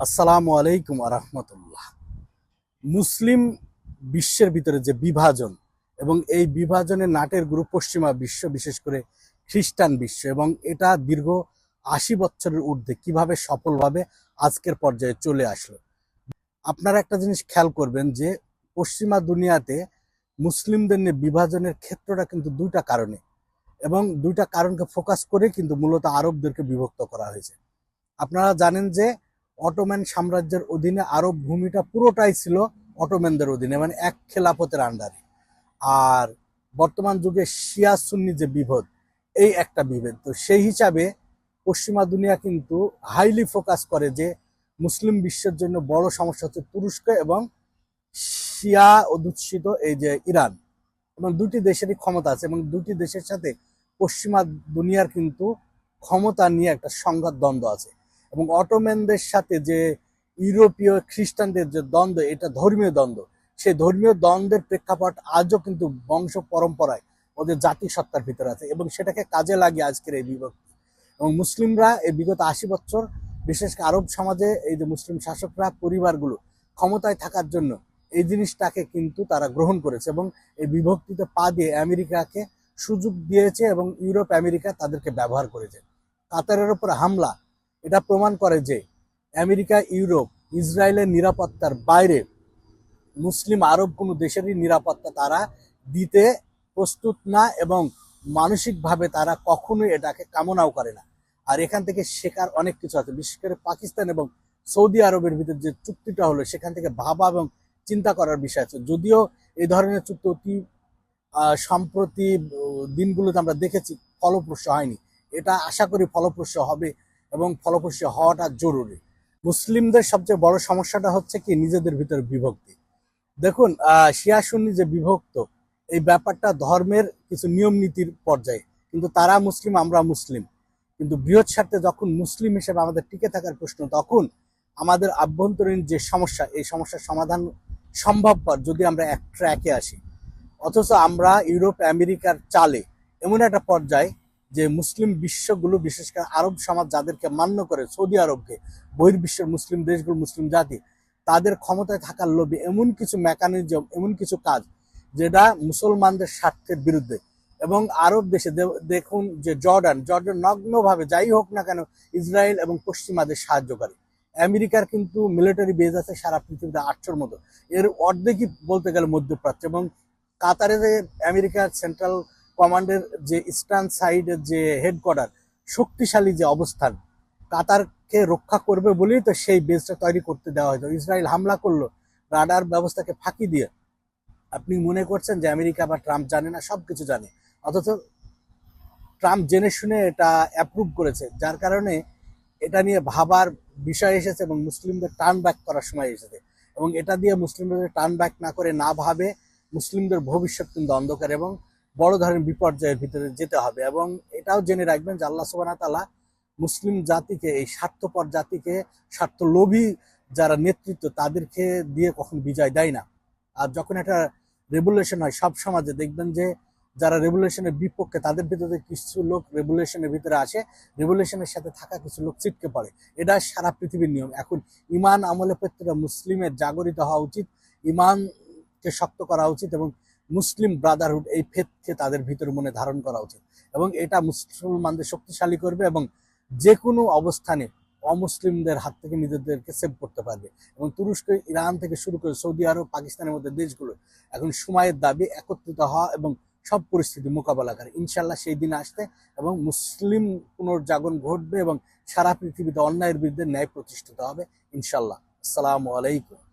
আসসালামু আলাইকুম আরহামতুল্লাহ মুসলিম বিশ্বের ভিতরে যে বিভাজন এবং এই বিভাজনে নাটের গ্রুপ পশ্চিমা বিশ্ব, বিশেষ করে খ্রিস্টান বিশ্ব এবং এটা দীর্ঘ আশি বছরের ঊর্ধ্বে কীভাবে সফলভাবে আজকের পর্যায়ে চলে আসলো। আপনারা একটা জিনিস খেয়াল করবেন যে পশ্চিমা দুনিয়াতে মুসলিমদের নিয়ে বিভাজনের ক্ষেত্রটা কিন্তু দুইটা কারণে এবং দুইটা কারণকে ফোকাস করে কিন্তু মূলত আরবদেরকে বিভক্ত করা হয়েছে। আপনারা জানেন যে অটোম্যান সাম্রাজ্যের অধীনে আরব ভূমিটা পুরোটাই ছিল অটোম্যানদের অধীনে মানে এক খেলাফতের আন্ডারে। আর বর্তমান যুগে শিয়া সুন্নি যে বিভেদ, এই একটা বিভেদ। তো সেই হিসাবে পশ্চিমা দুনিয়া কিন্তু হাইলি ফোকাস করে যে মুসলিম বিশ্বের জন্য বড় সমস্যা হচ্ছে তুরস্ক এবং শিয়া অধ্যুষিত এই যে ইরান। এবং দুটি দেশেরই ক্ষমতা আছে এবং দুটি দেশের সাথে পশ্চিমা দুনিয়ার কিন্তু ক্ষমতা নিয়ে একটা সংঘাত দ্বন্দ্ব আছে। এবং অটোম্যানদের সাথে যে ইউরোপীয় খ্রিস্টানদের যে দ্বন্দ্ব, এটা ধর্মীয় দ্বন্দ্ব। সেই ধর্মীয় দ্বন্দ্বের প্রেক্ষাপট আজও কিন্তু বংশ পরম্পরায় ওদের জাতিসত্তার ভিতরে আছে এবং সেটাকে কাজে লাগিয়ে আজকের এই বিভক্তি। এবং মুসলিমরা এই বিগত আশি বছর, বিশেষ করে আরব সমাজে এই যে মুসলিম শাসকরা, পরিবারগুলো ক্ষমতায় থাকার জন্য এই জিনিসটাকে কিন্তু তারা গ্রহণ করেছে এবং এই বিভক্তিতে পা দিয়ে আমেরিকাকে সুযোগ দিয়েছে এবং ইউরোপ, আমেরিকা তাদেরকে ব্যবহার করেছে। কাতারের ওপর হামলা এটা প্রমাণ করে যে আমেরিকা, ইউরোপ, ইসরায়েলের নিরাপত্তার বাইরে মুসলিম আরব কোনো দেশেরই নিরাপত্তা তারা দিতে প্রস্তুত না এবং মানসিকভাবে তারা কখনোই এটাকে কামনাও করে না। আর এখান থেকে শেখার অনেক কিছু আছে। বিশেষ করে পাকিস্তান এবং সৌদি আরবের ভিতর যে চুক্তিটা হলো, সেখান থেকে ভাবা এবং চিন্তা করার বিষয় আছে। যদিও এই ধরনের চুক্তি অতি সম্প্রতি দিনগুলোতে আমরা দেখেছি ফলপ্রসূ হয়নি। এটা আশা করি ফলপ্রসূ হবে এবং ফলপ্রসূ হওয়াটা জরুরি। মুসলিমদের সবচেয়ে বড় সমস্যাটা হচ্ছে কি, নিজেদের ভিতরে বিভক্তি। দেখুন শিয়া সুন্নি যে বিভক্ত, এই ব্যাপারটা ধর্মের কিছু নিয়ম নীতির পর্যায়ে। কিন্তু তারা মুসলিম, আমরা মুসলিম। কিন্তু বৃহৎ স্বার্থে যখন মুসলিম হিসেবে আমাদের টিকে থাকার প্রশ্ন, তখন আমাদের আভ্যন্তরীণ যে সমস্যা, এই সমস্যার সমাধান সম্ভবপর যদি আমরা এক ট্র্যাকে আসি। অথচ আমরা ইউরোপ, আমেরিকার চালে এমন একটা পর্যায়ে যে মুসলিম বিশ্বগুলো, বিশেষ করে আরব সমাজ যাদেরকে মান্য করে, সৌদি আরবকে, বহির্বিশ্বের মুসলিম দেশগুলো, মুসলিম জাতি, তাদের ক্ষমতায় থাকার লোভে এমন কিছু মেকানিজম এমন কিছু কাজ যেটা মুসলমানদের স্বার্থের বিরুদ্ধে। এবং আরব দেশে দেখুন যে জর্ডান জর্ডান নগ্নভাবে যাই হোক না কেন ইসরায়েল এবং পশ্চিমাদের সাহায্য করে। আমেরিকার কিন্তু মিলিটারি বেজ আছে সারা পৃথিবীতে আটশোর মতো। এর অর্ধেকই বলতে গেলে মধ্যপ্রাচ্য এবং কাতারে যে আমেরিকার সেন্ট্রাল কমান্ডের যে ইস্টার্ন সাইডের যে হেডকোয়ার্টার, শক্তিশালী যে অবস্থান, কাতারকে রক্ষা করবে বলেই তো সেই বেসটা তৈরি করতে দেওয়া হয়তো ইসরায়েল হামলা করল, রাডার ব্যবস্থাকে ফাঁকি দিয়ে। আপনি মনে করছেন যে আমেরিকা বা ট্রাম্প জানে না? সব কিছু জানে। অথচ ট্রাম্প জেনে শুনে এটা অ্যাপ্রুভ করেছে, যার কারণে এটা নিয়ে ভাবার বিষয় এসেছে এবং মুসলিমদের টার্ন ব্যাক করার সময় এসেছে। এবং এটা দিয়ে মুসলিমদের টার্ন ব্যাক না করে না ভাবে মুসলিমদের ভবিষ্যৎ কিন্তু অন্ধকার এবং বড় ধরনের বিপর্যয়ের ভিতরে যেতে হবে এবং এটাও জেনে রাখবেন যে আল্লাহ সুবাহ তালা মুসলিম জাতিকে, এই স্বার্থপর জাতিকে, স্বার্থলোভী যারা নেতৃত্ব তাদেরকে দিয়ে কখন বিজয় দেয় না। আর যখন একটা রেভুলেশন হয়, সব সমাজে দেখবেন যে যারা রেভুলেশনের বিপক্ষে, তাদের ভিতরে কিছু লোক রেভুলেশনের ভিতরে আসে রেভুলেশনের সাথে থাকা কিছু লোক ছিটকে পড়ে। এটা সারা পৃথিবীর নিয়ম। এখন ইমান আমলে প্রত্যেকটা মুসলিমের জাগরিত হওয়া উচিত ইমানকে শক্ত করা উচিত এবং মুসলিম ব্রাদারহুড এই ফেদকে তাদের ভিতর মনে ধারণ করা উচিত। এবং এটা মুসলমানদের শক্তিশালী করবে এবং যে কোনো অবস্থানে অমুসলিমদের হাত থেকে নিজেদেরকে সেভ করতে পারবে। এবং তুরস্ক, ইরান থেকে শুরু করে সৌদি আরব, পাকিস্তানের মধ্যে দেশগুলো এখন সময়ের দাবি একত্রিত হওয়া এবং সব পরিস্থিতি মোকাবেলা করে ইনশাল্লাহ সেই দিন আসতে এবং মুসলিম পুনর্জাগরণ ঘটবে এবং সারা পৃথিবীতে অন্যায়ের বিরুদ্ধে ন্যায় প্রতিষ্ঠিত হবে। ইনশাল্লাহ আসসালামু আলাইকুম।